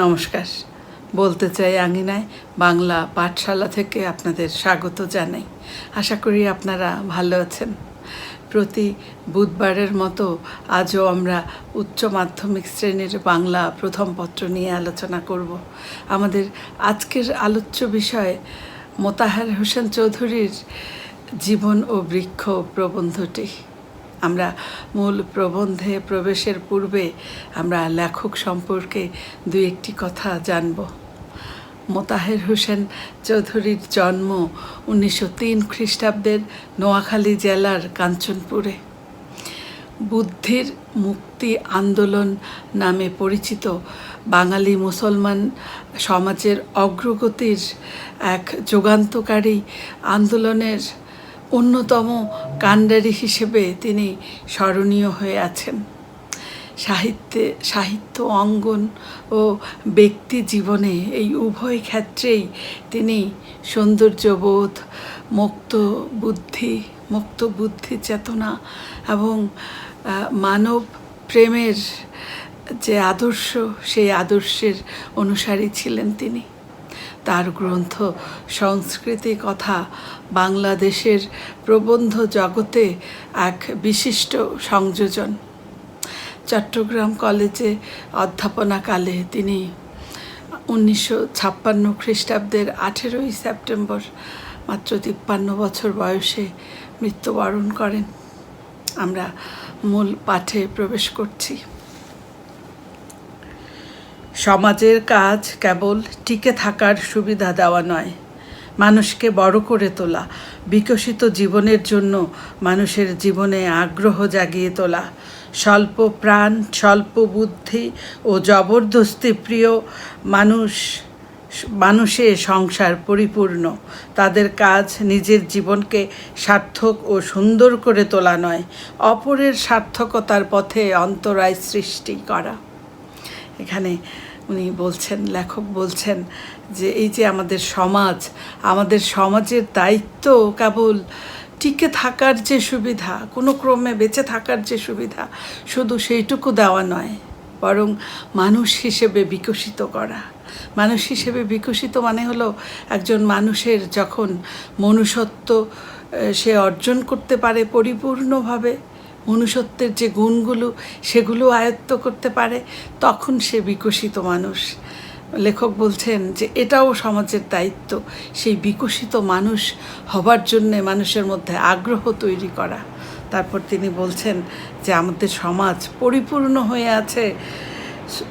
নমস্কার। বলতে চাই আঙিনায় বাংলা পাঠশালা থেকে আপনাদের স্বাগত জানাই। আশা করি আপনারা ভালো আছেন। প্রতি বুধবারের মতো আজও আমরা উচ্চ মাধ্যমিক শ্রেণির বাংলা প্রথম পত্র নিয়ে আলোচনা করব। আমাদের আজকের আলোচ্য বিষয় মোতাহার হোসেন চৌধুরীর জীবন ও বৃক্ষ প্রবন্ধটি। আমরা মূল প্রবন্ধে প্রবেশের পূর্বে আমরা লেখক সম্পর্কে দু একটি কথা জানব। মোতাহের হোসেন চৌধুরীর জন্ম উনিশশো তিন খ্রিস্টাব্দের নোয়াখালী জেলার কাঞ্চনপুরে। বুদ্ধির মুক্তি আন্দোলন নামে পরিচিত বাঙালি মুসলমান সমাজের অগ্রগতির এক যুগান্তকারী আন্দোলনের অন্যতম কাণ্ডারি হিসেবে তিনি স্মরণীয় হয়ে আছেন। সাহিত্যে, সাহিত্য অঙ্গন ও ব্যক্তি জীবনে এই উভয় ক্ষেত্রেই তিনি সৌন্দর্যবোধ, মুক্ত বুদ্ধি মুক্ত বুদ্ধি চেতনা এবং মানব প্রেমের যে আদর্শ, সেই আদর্শের অনুসারী ছিলেন তিনি। তার গ্রন্থ, সংস্কৃতি কথা বাংলাদেশের প্রবন্ধ জগতে এক বিশিষ্ট সংযোজন। চট্টগ্রাম কলেজে অধ্যাপনাকালে তিনি উনিশশো ছাপ্পান্ন খ্রিস্টাব্দের আঠেরোই সেপ্টেম্বর, মাত্র তিপ্পান্ন বছর বয়সে মৃত্যুবরণ করেন। আমরা মূল পাঠে প্রবেশ করছি। সমাজের কাজ কেবল টিকে থাকার সুবিধা দেওয়া নয়, মানুষকে বড় করে তোলা, বিকশিত জীবনের জন্য মানুষের জীবনে আগ্রহ জাগিয়ে তোলা, স্বল্প প্রাণ, স্বল্প বুদ্ধি ও জবরদস্তি প্রিয় মানুষ, মানুষে সংসার পরিপূর্ণ, তাদের কাজ নিজের জীবনকে সার্থক ও সুন্দর করে তোলা নয়, অপরের সার্থকতার পথে অন্তরায় সৃষ্টি করা। এখানে উনি বলছেন, লেখক বলছেন যে এই যে আমাদের সমাজ, আমাদের সমাজের দায়িত্ব কেবল টিকে থাকার যে সুবিধা, কোনো ক্রমে বেঁচে থাকার যে সুবিধা, শুধু সেইটুকু দেওয়া নয়, বরং মানুষ হিসেবে বিকশিত করা। মানুষ হিসেবে বিকশিত মানে হলো একজন মানুষের যখন মনুষ্যত্ব সে অর্জন করতে পারে পরিপূর্ণভাবে মনুষ্যত্বের যে গুণগুলো, সেগুলো আয়ত্ত করতে পারে, তখন সে বিকশিত মানুষ। লেখক বলছেন যে এটাও সমাজের দায়িত্ব, সেই বিকশিত মানুষ হবার জন্যে মানুষের মধ্যে আগ্রহ তৈরি করা। তারপর তিনি বলছেন যে আমাদের সমাজ পরিপূর্ণ হয়ে আছে,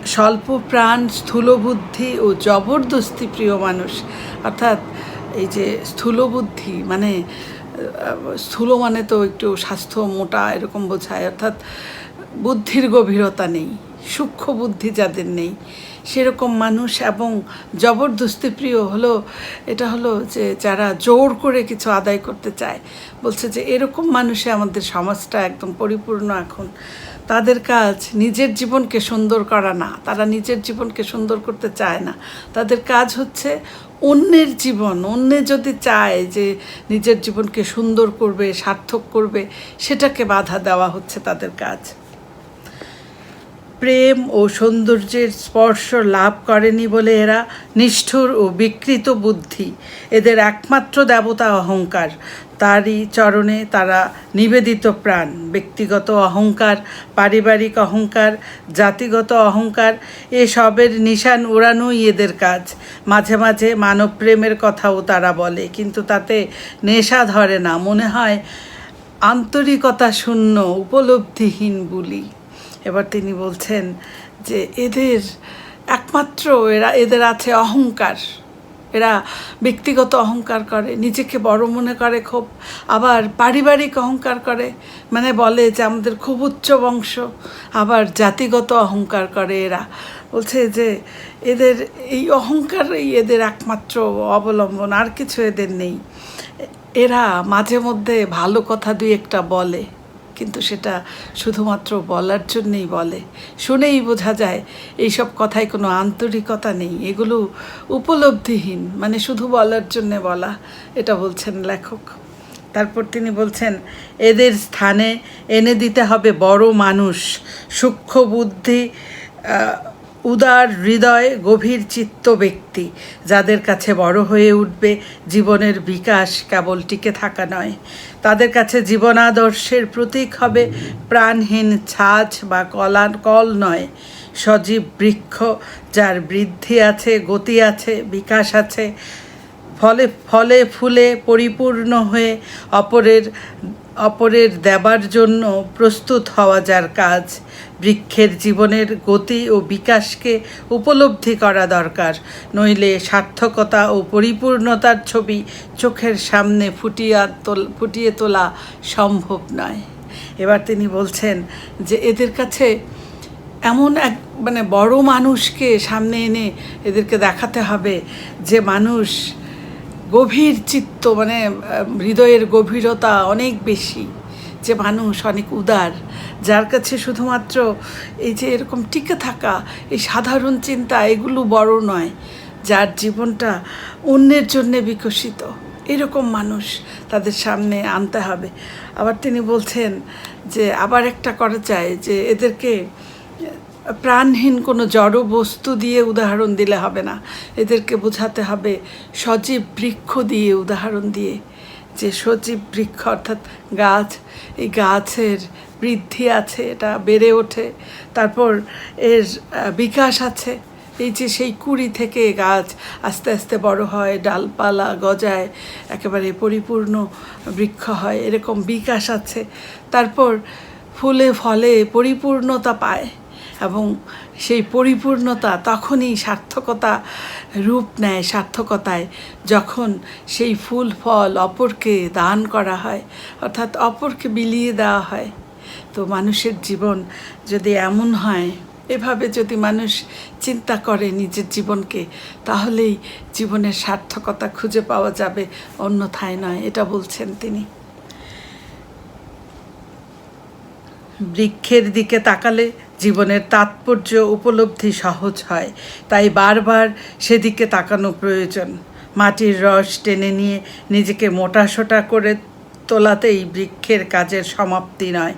স্বল্প প্রাণ স্থূলবুদ্ধি ও জবরদস্তি প্রিয় মানুষ। অর্থাৎ এই যে স্থূলবুদ্ধি মানে স্থূল মানে তো একটু স্বাস্থ্য মোটা এরকম বোঝায়, অর্থাৎ বুদ্ধির গভীরতা নেই, সূক্ষ্ম বুদ্ধি যাদের নেই। সেরকম মানুষ এবং জবরদস্তি প্রিয় হলো, এটা হলো যে যারা জোর করে কিছু আদায় করতে চায়। বলছে যে এরকম মানুষে আমাদের সমাজটা একদম পরিপূর্ণ এখন। তাদের কাজ নিজের জীবনকে সুন্দর করা না। তারা নিজের জীবনকে সুন্দর করতে চায় না। তাদের কাজ হচ্ছে অন্যের জীবন। অন্যে যদি চায় যে নিজের জীবনকে সুন্দর করবে, সার্থক করবে, সেটাকে বাধা দেওয়া হচ্ছে তাদের কাজ। প্রেম ও সৌন্দর্যের স্পর্শ লাভ করেনি বলে এরা নিষ্ঠুর ও বিকৃত বুদ্ধি। এদের একমাত্র দেবতা অহংকার। তারই চরণে তারা নিবেদিত প্রাণ, ব্যক্তিগত অহংকার, পারিবারিক অহংকার, জাতিগত অহংকার এসবের নিশান উড়ানোই এদের কাজ। মাঝে মাঝে মানব প্রেমের কথাও তারা বলে, কিন্তু তাতে নেশা ধরে না, মনে হয় আন্তরিকতা শূন্য, উপলব্ধিহীন বলি। এবার তিনি বলছেন যে এদের একমাত্র এরা, এদের আছে অহংকার। এরা ব্যক্তিগত অহংকার করে, নিজেকে বড় মনে করে খুব, আবার পারিবারিক অহংকার করে মানে বলে যে আমাদের খুব উচ্চ বংশ, আবার জাতিগত অহংকার করে এরা। বলছে যে এদের, এই অহংকারই এদের একমাত্র অবলম্বন, আর কিছু এদের নেই। এরা মাঝে মধ্যে ভালো কথা দুই একটা বলে। কিন্তু সেটা শুধুমাত্র বলার জন্যেই বলে। শুনেই বোঝা যায় এইসব কথায় কোনো আন্তরিকতা নেই। এগুলো উপলব্ধিহীন মানে শুধু বলার জন্যে বলা, এটা বলছেন লেখক। তারপর তিনি বলছেন, এদের স্থানে এনে দিতে হবে বড় মানুষ। সূক্ষ্ম বুদ্ধি উদার হৃদয় গভীর চিত্ত ব্যক্তি, যাদের কাছে বড় হয়ে উঠবে জীবনের বিকাশ কেবল টিকে থাকা নয়। তাদের কাছে জীবনাদর্শের প্রতীক হবে প্রাণহীন ছাঁচ বা কলা, কল নয়। সজীব বৃক্ষ, যার বৃদ্ধি আছে, গতি আছে, বিকাশ আছে, ফলে ফলে ফুলে পরিপূর্ণ হয়ে অপরের অপরের দেবার জন্য প্রস্তুত হওয়া যার কাজ, বৃক্ষের জীবনের গতি ও বিকাশকে উপলব্ধি করা দরকার। নইলে সার্থকতা ও পরিপূর্ণতার ছবি চোখের সামনে ফুটিয়া তোল, ফুটিয়ে তোলা সম্ভব নয়। এবার তিনি বলছেন যে, এদের কাছে এমন এক মানে বড় মানুষকে সামনে এনে এদেরকে দেখাতে হবে যে, মানুষ গভীর চিত্ত মানে হৃদয়ের গভীরতা অনেক বেশি। যে মানুষ অনেক উদার, যার কাছে শুধুমাত্র এই যে এরকম টিকে থাকা, এই সাধারণ চিন্তা, এগুলো বড় নয়, যার জীবনটা অন্যের জন্যে বিকশিত। এরকম মানুষ তাদের সামনে আনতে হবে। আবার তিনি বলছেন যে, আবার একটা করা যায় যে, এদেরকে প্রাণহীন কোনো জড় বস্তু দিয়ে উদাহরণ দিলে হবে না। এদেরকে বোঝাতে হবে, সজীব বৃক্ষ দিয়ে উদাহরণ দিয়ে যে সজীব বৃক্ষ অর্থাৎ গাছ, এই গাছের বৃদ্ধি আছে, এটা বেড়ে ওঠে, তারপর এর বিকাশ আছে। এই যে সেই কুড়ি থেকে গাছ আস্তে আস্তে বড় হয়, ডালপালা গজায়, একেবারে পরিপূর্ণ বৃক্ষ হয়, এরকম বিকাশ আছে। তারপর ফুলে ফলে পরিপূর্ণতা পায়। এবং সেই পরিপূর্ণতা তখনই সার্থকতা রূপ নেয় সার্থকতায়, যখন সেই ফুল, ফল অপরকে দান করা হয়, অর্থাৎ অপরকে বিলিয়ে দেওয়া হয়। তো মানুষের জীবন যদি এমন হয়, এভাবে যদি মানুষ চিন্তা করে নিজের জীবনকে, তাহলেই জীবনের সার্থকতা খুঁজে পাওয়া যাবে, অন্যথায় নয়, এটা বলছেন তিনি। বৃক্ষের দিকে তাকালে জীবনের তাৎপর্য উপলব্ধি সহজ হয়, তাই বারবার সেদিকে তাকানো প্রয়োজন। মাটির রস টেনে নিয়ে নিজেকে মোটাসোটা করে তোলাতেই বৃক্ষের কাজের সমাপ্তি নয়।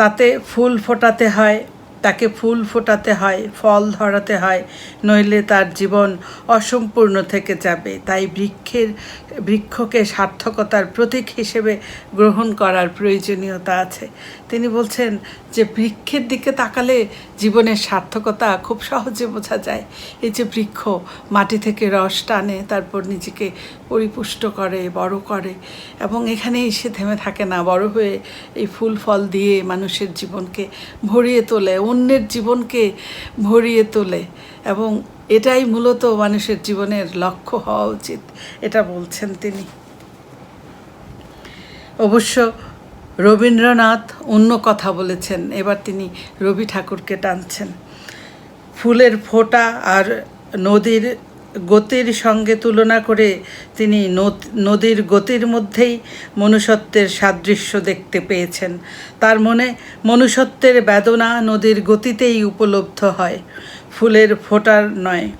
তাতে ফুল ফোটাতে হয়, তাকে ফুল ফোটাতে হয়, ফল ধরাতে হয়, নইলে তার জীবন অসম্পূর্ণ থেকে যাবে। তাই বৃক্ষের, বৃক্ষকে সার্থকতার প্রতীক হিসেবে গ্রহণ করার প্রয়োজনীয়তা আছে। তিনি বলছেন যে বৃক্ষের দিকে তাকালে জীবনের সার্থকতা খুব সহজে বোঝা যায়। এই যে বৃক্ষ মাটি থেকে রস টানে, তারপর নিজেকে পরিপুষ্ট করে, বড় করে এবং এখানেই সে থেমে থাকে না। বড় হয়ে এই ফুল ফল দিয়ে মানুষের জীবনকে ভরিয়ে তোলে, অন্যের জীবনকে ভরিয়ে তোলে এবং এটাই মূলত মানুষের জীবনের লক্ষ্য হওয়া উচিত, এটা বলছেন তিনি। অবশ্য রবীন্দ্রনাথ অন্য কথা বলেছেন। এবার তিনি রবি ঠাকুরকে টানছেন। ফুলের ফোঁটা আর নদীর গতির সঙ্গে তুলনা করে তিনি নদীর গতির মধ্যেই মনুষ্যত্বের সাদৃশ্য দেখতে পেয়েছেন। তার মনে মনুষ্যত্বের বেদনা নদীর গতিতেই উপলব্ধ হয়। ফুলের ফোঁটার নয়।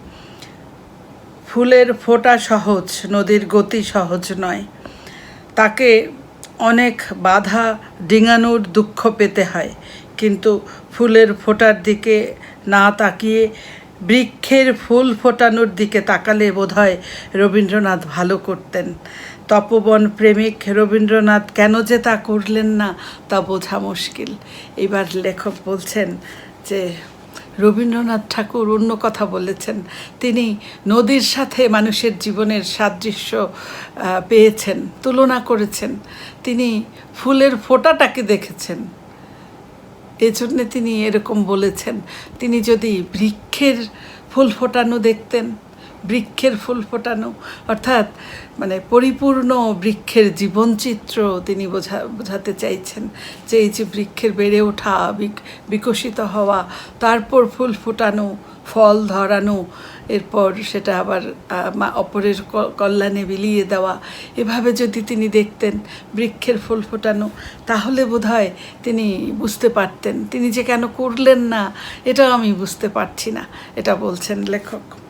ফুলের ফোঁটা সহজ, নদীর গতি সহজ নয়। তাকে অনেক বাধা, ডিঙানোর দুঃখ পেতে হয়। কিন্তু ফুলের ফোটার দিকে না তাকিয়ে, বৃক্ষের ফুল ফোটানোর দিকে তাকালে বোধহয় রবীন্দ্রনাথ ভালো করতেন। তপবন প্রেমিক রবীন্দ্রনাথ কেন যে তা করলেন না, তা বোঝা মুশকিল। এবার লেখক বলছেন যে রবীন্দ্রনাথ ঠাকুর অন্য কথা বলেছেন। তিনি নদীর সাথে মানুষের জীবনের সাদৃশ্য পেয়েছেন, তুলনা করেছেন। তিনি ফুলের ফোটাটাকে দেখেছেন। এজন্যে তিনি এরকম বলেছেন। তিনি যদি বৃক্ষের ফুল ফোটানো দেখতেন বৃক্ষের ফুল ফোটানো, অর্থাৎ মানে পরিপূর্ণ বৃক্ষের জীবনচিত্র তিনি বোঝা, বোঝাতে চাইছেন যে এই যে বৃক্ষের বেড়ে ওঠা, বিক- বিকশিত হওয়া, তারপর ফুল ফোটানো, ফল ধরানো, এরপর সেটা আবার অপরের কল্যাণে বিলিয়ে দেওয়া, এভাবে যদি তিনি দেখতেন বৃক্ষের ফুল ফোটানো, তাহলে বোধহয় তিনি বুঝতে পারতেন, তিনি যে কেন করলেন না, এটাও আমি বুঝতে পারছি না, এটা বলছেন লেখক।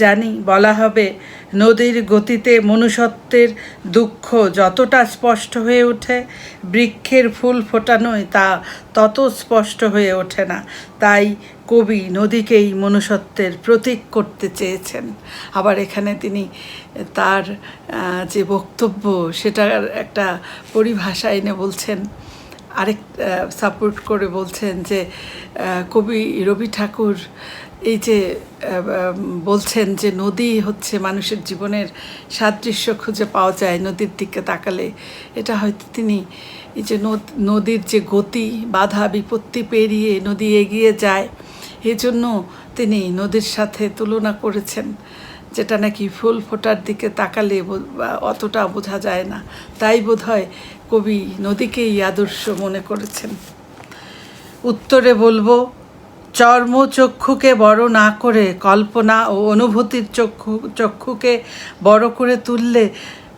জানি, বলা হবে, নদীর গতিতে মনুষ্যত্বের দুঃখ যতটা স্পষ্ট হয়ে ওঠে, বৃক্ষের ফুল ফোটানোয় তা তত স্পষ্ট হয়ে ওঠে না। তাই কবি নদীকেই মনুষ্যত্বের প্রতীক করতে চেয়েছেন। আবার এখানে তিনি তার যে বক্তব্য, সেটার একটা পরিভাষা এনে বলছেন, আরেক সাপোর্ট করে বলছেন যে কবি রবি ঠাকুর এই যে বলছেন যে নদী হচ্ছে মানুষের জীবনের সাদৃশ্য খুঁজে পাওয়া যায় নদীর দিকে তাকালে। এটা হয়তো তিনি এই যে নদীর যে গতি, বাধা, বিপত্তি পেরিয়ে নদী এগিয়ে যায়, এজন্য তিনি নদীর সাথে তুলনা করেছেন, যেটা নাকি ফুল ফোটার দিকে তাকালে অতটা বোঝা যায় না। তাই বোধহয় কবি নদীকেই আদর্শ মনে করেছেন। উত্তরে বলব চর্মচক্ষুকে বড় না করে, কল্পনা ও অনুভূতির চক্ষু, চক্ষুকে বড় করে তুললে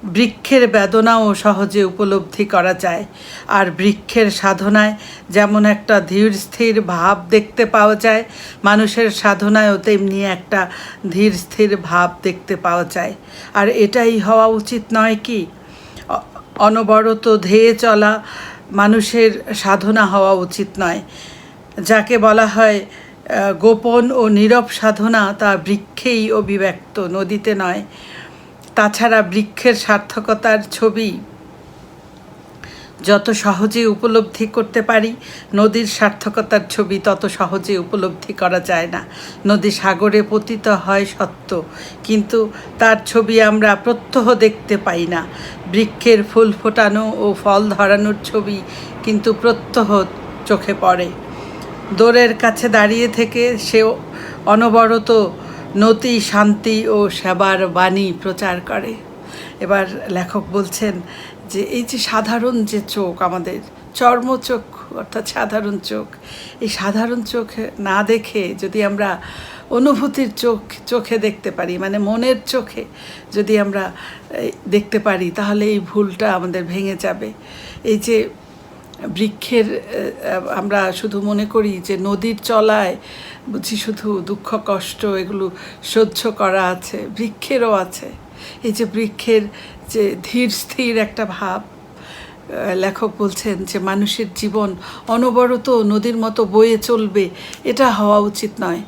বৃক্ষের বেদনাও সহজে উপলব্ধি করা যায়। আর বৃক্ষের সাধনায় যেমন একটা ধীর, স্থির ভাব দেখতে পাওয়া যায়, মানুষের সাধনায়ও তেমনি একটা ধীর, স্থির ভাব দেখতে পাওয়া যায়। আর এটাই হওয়া উচিত নয় কি? অনবরত ধেয়ে চলা মানুষের সাধনা হওয়া উচিত নয়। যাকে বলা হয় গোপন ও নীরব সাধনা তা বৃক্ষেই অভিব্যক্ত, নদীতে নয়। তাছাড়া বৃক্ষের সার্থকতার ছবি যত সহজে উপলব্ধি করতে পারি, নদীর সার্থকতার ছবি তত সহজে উপলব্ধি করা যায় না। নদী সাগরে পতিত হয় সত্য, কিন্তু তার ছবি আমরা প্রত্যহ দেখতে পাই না। বৃক্ষের ফুল ফোটানো ও ফল ধরানোর ছবি কিন্তু প্রত্যহ চোখে পড়ে। দোরের কাছে দাঁড়িয়ে থেকে সে অনবরত নতি, শান্তি ও সেবার বাণী প্রচার করে। এবার লেখক বলছেন যে, এই যে সাধারণ যে চোখ আমাদের চর্মচোখ অর্থাৎ সাধারণ চোখ, এই সাধারণ চোখ না দেখে যদি আমরা অনুভূতির চোখ, চোখে দেখতে পারি মানে মনের চোখে যদি আমরা দেখতে পারি, তাহলে এই ভুলটা আমাদের ভেঙে যাবে। এই যে বৃক্ষের আমরা শুধু মনে করি যে নদীর চলায় বুঝি শুধু দুঃখ, কষ্ট এগুলো সহ্য করা আছে, বৃক্ষেরও আছে। এই যে বৃক্ষের যে ধীর, স্থির একটা ভাব লেখক বলছেন যে মানুষের জীবন অনবরত নদীর মতো বয়ে চলবে, এটা হওয়া উচিত নয়।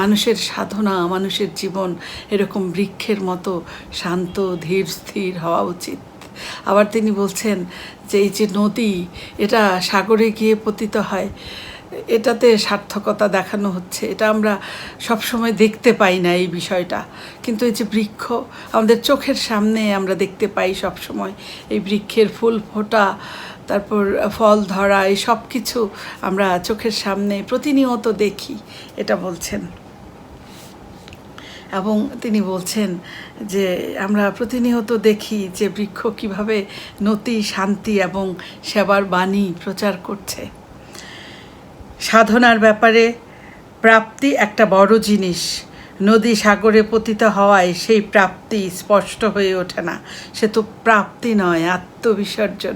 মানুষের সাধনা, মানুষের জীবন এরকম বৃক্ষের মতো শান্ত, ধীর, স্থির হওয়া উচিত। আবার তিনি বলছেন যে এই যে নদী, এটা সাগরে গিয়ে পতিত হয়। এটাতে সার্থকতা দেখানো হচ্ছে। এটা আমরা সবসময় দেখতে পাই না এই বিষয়টা। কিন্তু এই যে বৃক্ষ, আমাদের চোখের সামনে আমরা দেখতে পাই সবসময়। এই বৃক্ষের ফুল ফোটা, তারপর ফল ধরা, এই সব কিছু আমরা চোখের সামনে প্রতিনিয়ত দেখি, এটা বলছেন। এবং তিনি বলছেন যে, আমরা প্রতিনিয়ত দেখি যে বৃক্ষ কীভাবে নতি, শান্তি এবং সেবার বাণী প্রচার করছে। সাধনার ব্যাপারে প্রাপ্তি একটা বড় জিনিস। নদী সাগরে পতিত হওয়ায় সেই প্রাপ্তি স্পষ্ট হয়ে ওঠে না। সে তো প্রাপ্তি নয়, আত্মবিসর্জন।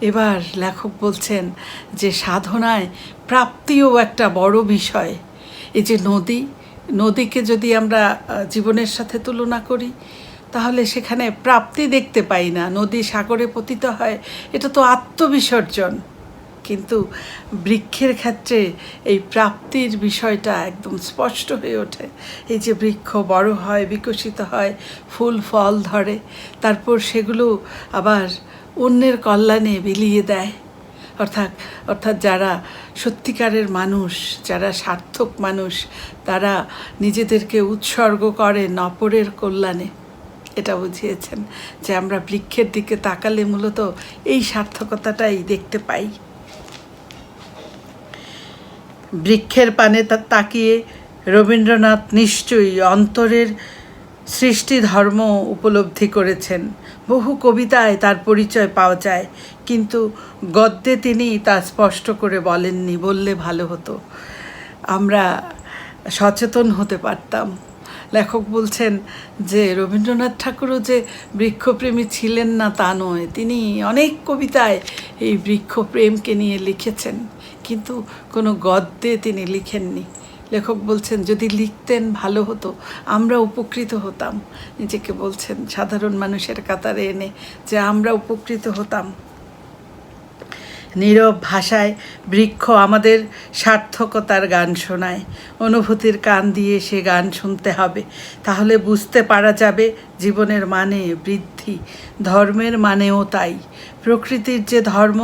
এবার লেখক বলছেন যে, সাধনায় প্রাপ্তিও একটা বড় বিষয়। এই যে নদী নদীকে যদি আমরা জীবনের সাথে তুলনা করি, তাহলে সেখানে প্রাপ্তি দেখতে পাই না। নদী সাগরে পতিত হয়, এটা তো আত্মবিসর্জন। কিন্তু বৃক্ষের ক্ষেত্রে এই প্রাপ্তির বিষয়টা একদম স্পষ্ট হয়ে ওঠে। এই যে বৃক্ষ বড় হয়, বিকশিত হয়, ফুল, ফল ধরে, তারপর সেগুলো আবার অন্যের কল্যাণে বিলিয়ে দেয়। অর্থাৎ অর্থাৎ যারা সত্যিকারের মানুষ, যারা সার্থক মানুষ, তারা নিজেদেরকে উৎসর্গ করেন অপরের কল্যাণে। এটা বুঝিয়েছেন যে আমরা বৃক্ষের দিকে তাকালে মূলত এই সার্থকতাটাই দেখতে পাই। বৃক্ষের পানে তাকিয়ে রবীন্দ্রনাথ নিশ্চয়ই অন্তরের সৃষ্টি ধর্ম উপলব্ধি করেছেন। বহু কবিতায় তার পরিচয় পাওয়া যায়। কিন্তু গদ্যে তিনি তা স্পষ্ট করে বলেননি, বললে ভালো হতো। আমরা সচেতন হতে পারতাম। লেখক বলছেন যে, রবীন্দ্রনাথ ঠাকুরও যে বৃক্ষপ্রেমী ছিলেন না তা নয়। তিনি অনেক কবিতায় এই বৃক্ষপ্রেমকে নিয়ে লিখেছেন। কিন্তু কোনো গদ্যে তিনি লিখেননি। লেখক বলছেন, যদি লিখতেন ভালো হতো, আমরা উপকৃত হতাম। নিজেকে বলছেন, সাধারণ মানুষের কাতারে এনে যে আমরা উপকৃত হতাম। নীরব ভাষায় বৃক্ষ আমাদের সার্থকতার গান শোনায়। অনুভূতির কান দিয়ে সে গান শুনতে হবে। তাহলে বুঝতে পারা যাবে, জীবনের মানে বৃদ্ধি, ধর্মের মানেও তাই। প্রকৃতির যে ধর্ম,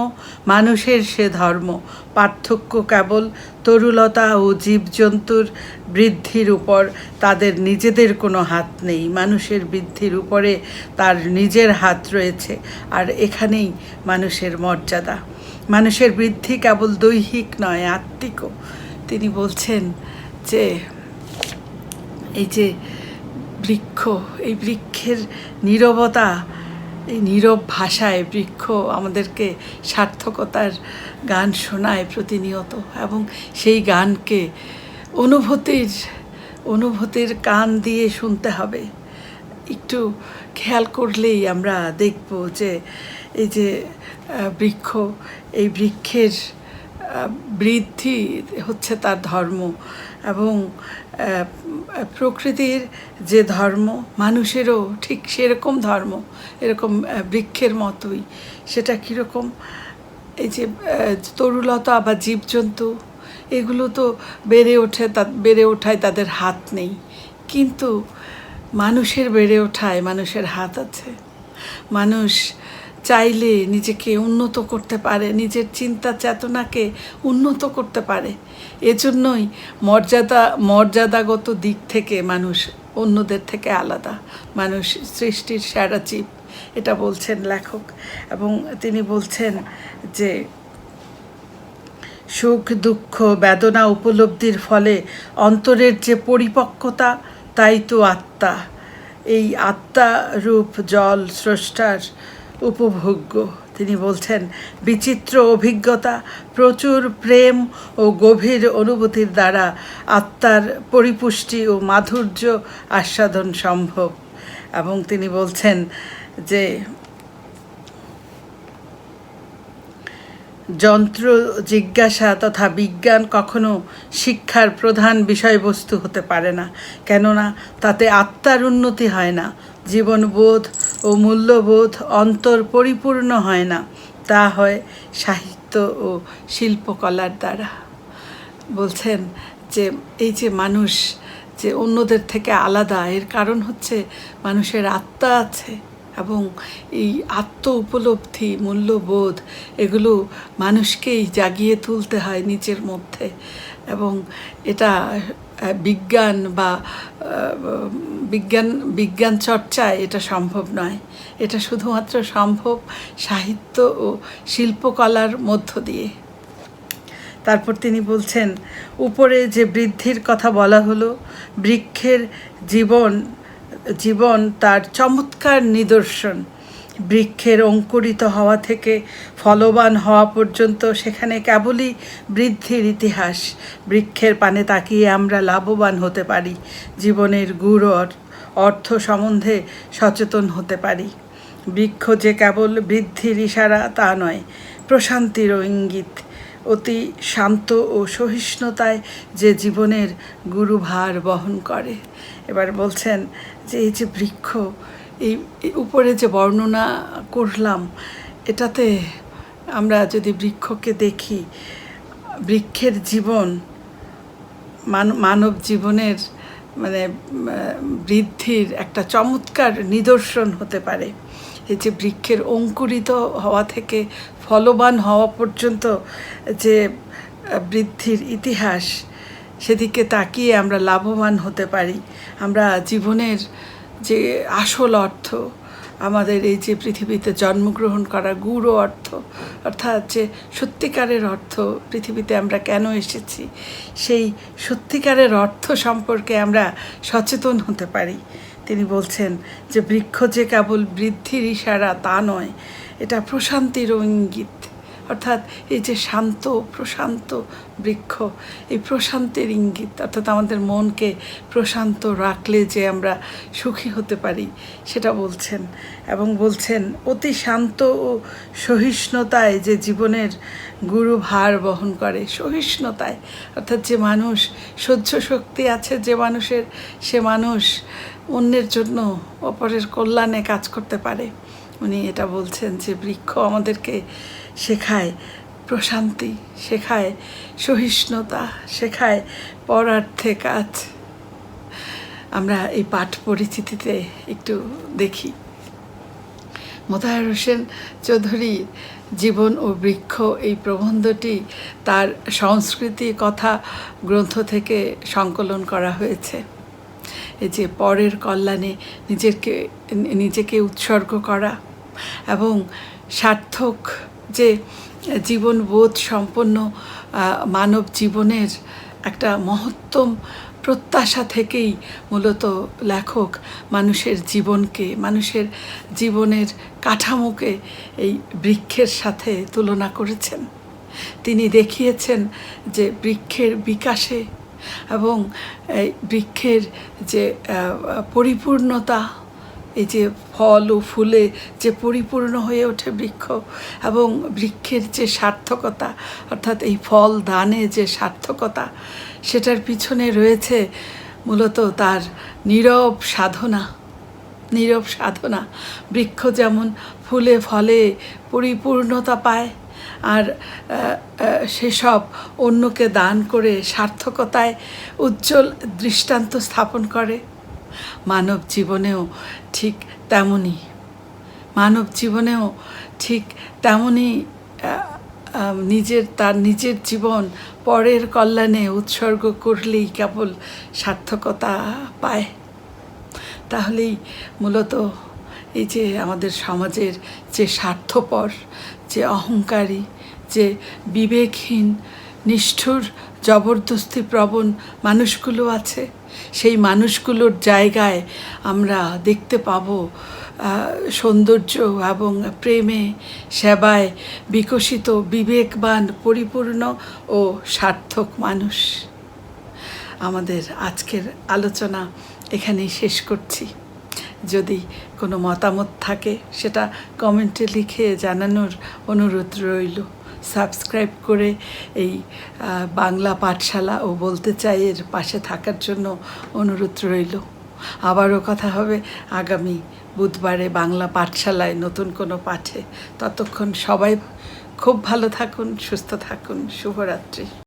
মানুষের সে ধর্ম। পার্থক্য কেবল তরুলতা ও জীবজন্তুর বৃদ্ধির উপর তাদের নিজেদের কোনো হাত নেই। মানুষের বৃদ্ধির উপরে তার নিজের হাত রয়েছে, আর এখানেই মানুষের মর্যাদা। মানুষের বৃদ্ধি কেবল দৈহিক নয়, আত্মিকও। তিনি বলছেন যে, এই যে বৃক্ষ, এই বৃক্ষের নীরবতা এই নীরব ভাষায় বৃক্ষ আমাদেরকে সার্থকতার গান শোনায় প্রতিনিয়ত এবং সেই গানকে অনুভূতির অনুভূতির কান দিয়ে শুনতে হবে। একটু খেয়াল করলেই আমরা দেখব যে এই যে বৃক্ষ, এই বৃক্ষের বৃদ্ধি হচ্ছে তার ধর্ম এবং প্রকৃতির যে ধর্ম, মানুষেরও ঠিক সেরকম ধর্ম, এরকম বৃক্ষের মতোই। সেটা কীরকম? এই যে তরুলতা বা জীবজন্তু, এগুলো তো বেড়ে ওঠে তা, বেড়ে ওঠায় তাদের হাত নেই। কিন্তু মানুষের বেড়ে ওঠায় মানুষের হাত আছে। মানুষ চাইলে নিজেকে উন্নত করতে পারে, নিজের চিন্তা চেতনাকে উন্নত করতে পারে। এজন্যই মর্যাদা, মর্যাদাগত দিক থেকে মানুষ অন্যদের থেকে আলাদা। মানুষ সৃষ্টির সেরা জীব, এটা বলছেন লেখক। এবং তিনি বলছেন যে, সুখ, দুঃখ, বেদনা উপলব্ধির ফলে অন্তরের যে পরিপক্কতা, তাই তো আত্মা। এই আত্মা রূপ, জল, স্রষ্টার উপভোগ্য। তিনি বলছেন, বিচিত্র অভিজ্ঞতা, প্রচুর প্রেম ও গভীর অনুভূতির দ্বারা আত্মার পরিপুষ্টি ও মাধুর্য আস্বাদন সম্ভব। এবং তিনি বলছেন যে, যন্ত্র, জিজ্ঞাসা তথা বিজ্ঞান কখনো শিক্ষার প্রধান বিষয়বস্তু হতে পারে না। কেননা, তাতে আত্মার উন্নতি হয় না। জীবনবোধ ও মূল্যবোধ অন্তর পরিপূর্ণ হয় না। তা হয় সাহিত্য ও শিল্পকলার দ্বারা। বলছেন যে, এই যে মানুষ যে অন্যদের থেকে আলাদা, এর কারণ হচ্ছে মানুষের আত্মা আছে এবং এই আত্ম উপলব্ধি, মূল্যবোধ, এগুলো মানুষকেই জাগিয়ে তুলতে হয় নিজের মধ্যে এবং এটা বিজ্ঞান বা বিজ্ঞান বিজ্ঞান চর্চায় এটা সম্ভব নয়। এটা শুধুমাত্র সম্ভব সাহিত্য ও শিল্পকলার মধ্য দিয়ে। তারপর তিনি বলছেন, উপরে যে বৃদ্ধির কথা বলা হলো, বৃক্ষের জীবন জীবন তার চমৎকার নিদর্শন। বৃক্ষের অঙ্কুরিত হওয়া থেকে ফলবান হওয়া পর্যন্ত সেখানে কেবলই বৃদ্ধির ইতিহাস। বৃক্ষের পানে তাকিয়ে আমরা লাভবান হতে পারি, জীবনের গুড় অর্থ সম্বন্ধে সচেতন হতে পারি। বৃক্ষ যে কেবল বৃদ্ধির ইশারা, তা নয়, প্রশান্তিরও ইঙ্গিত। অতি শান্ত ও সহিষ্ণুতায় যে জীবনের গুরুভার বহন করে। এবার বলছেন যে, এই যে বৃক্ষ এই উপরে যে বর্ণনা করলাম, এটাতে আমরা যদি বৃক্ষকে দেখি, বৃক্ষের জীবন, মান- মানব জীবনের মানে বৃদ্ধির একটা চমৎকার নিদর্শন হতে পারে। এই যে বৃক্ষের অঙ্কুরিত হওয়া থেকে ফলবান হওয়া পর্যন্ত যে বৃদ্ধির ইতিহাস, সেদিকে তাকিয়ে আমরা লাভবান হতে পারি। আমরা জীবনের যে আসল অর্থ আমাদের এই যে পৃথিবীতে জন্মগ্রহণ করা গুড়ো অর্থ, অর্থাৎ যে সত্যিকারের অর্থ পৃথিবীতে আমরা কেন এসেছি, সেই সত্যিকারের অর্থ সম্পর্কে আমরা সচেতন হতে পারি। তিনি বলছেন যে বৃক্ষ যে কেবল বৃদ্ধির ইশারা তা নয়, এটা প্রশান্তির ইঙ্গিত। অর্থাৎ এই যে শান্ত, প্রশান্ত বৃক্ষ, এই প্রশান্তের ইঙ্গিত, অর্থাৎ আমাদের মনকে প্রশান্ত রাখলে যে আমরা সুখী হতে পারি, সেটা বলছেন। এবং বলছেন, অতি শান্ত ও সহিষ্ণুতায় যে জীবনের গুরু ভার বহন করে, সহিষ্ণুতায়, অর্থাৎ যে মানুষ, সহ্য শক্তি আছে যে মানুষের, সে মানুষ অন্যের জন্য অপরের কল্যাণে কাজ করতে পারে। উনি এটা বলছেন যে বৃক্ষ আমাদেরকে শেখায় প্রশান্তি, শেখায় সহিষ্ণুতা, শেখায় পরার্থে কাজ। আমরা এই পাঠ পরিচিতিতে একটু দেখি। মোতাহার হোসেন চৌধুরী জীবন ও বৃক্ষ, এই প্রবন্ধটি তার সংস্কৃতি, কথা, গ্রন্থ থেকে সংকলন করা হয়েছে। এই যে পরের কল্যাণে নিজেকে নিজেকে উৎসর্গ করা এবং সার্থক যে জীবনবোধ সম্পন্ন মানব জীবনের একটা মহত্তম প্রত্যাশা থেকেই মূলত লেখক মানুষের জীবনকে, মানুষের জীবনের কাঠামোকে এই বৃক্ষের সাথে তুলনা করেছেন। তিনি দেখিয়েছেন যে বৃক্ষের বিকাশে এবং বৃক্ষের যে পরিপূর্ণতা এই যে ফল ও ফুলে যে পরিপূর্ণ হয়ে ওঠে বৃক্ষ এবং বৃক্ষের যে সার্থকতা, অর্থাৎ এই ফল দানে যে সার্থকতা, সেটার পিছনে রয়েছে মূলত তার নীরব সাধনা। নীরব সাধনা। বৃক্ষ যেমন ফুলে ফলে পরিপূর্ণতা পায়, আর সেসব অন্যকে দান করে সার্থকতায় উজ্জ্বল দৃষ্টান্ত স্থাপন করে। মানব জীবনেও ঠিক তেমনই, মানব জীবনেও ঠিক তেমনই নিজের তার নিজের জীবন পরের কল্যাণে উৎসর্গ করলেই কেবল সার্থকতা পায়। তাহলেই মূলত এই যে আমাদের সমাজের যে স্বার্থপর, যে অহংকারী, যে বিবেকহীন, নিষ্ঠুর জবরদস্তি প্রবণ মানুষগুলো আছে। সেই মানুষগুলোর জায়গায় আমরা দেখতে পাবো সৌন্দর্য এবং প্রেমে, সেবায় বিকশিত, বিবেকবান, পরিপূর্ণ ও সার্থক মানুষ। আমাদের আজকের আলোচনা এখানেই শেষ করছি। যদি কোনো মতামত থাকে, সেটা কমেন্টে লিখে জানানোর অনুরোধ রইল। সাবস্ক্রাইব করে এই বাংলা পাঠশালা ও বলতে চাই এর পাশে থাকার জন্য অনুরোধ রইল। আবারও কথা হবে আগামী বুধবারে বাংলা পাঠশালায় নতুন কোনো পাঠে। ততক্ষণ সবাই খুব ভালো থাকুন, সুস্থ থাকুন। শুভরাত্রি।